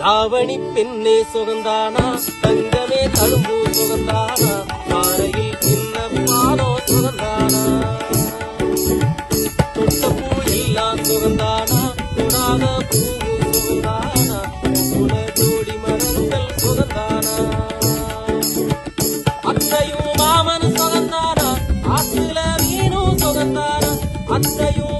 தாவணி பெண்ணே சுகந்தானா? தங்கமே தழும்பு சுகந்தானா? பாறையில் சின்ன பாலோ சுகந்தானா? தொட்ட பூ எல்லாம் சுகந்தானா? தொடாத பூ சுகந்தானா? குல ஜோடி மரங்கள் சுகந்தானா? அத்தையும் மாமன் சுகந்தானா? ஆற்றுல மீனும் சுகந்தானா? அத்தையும்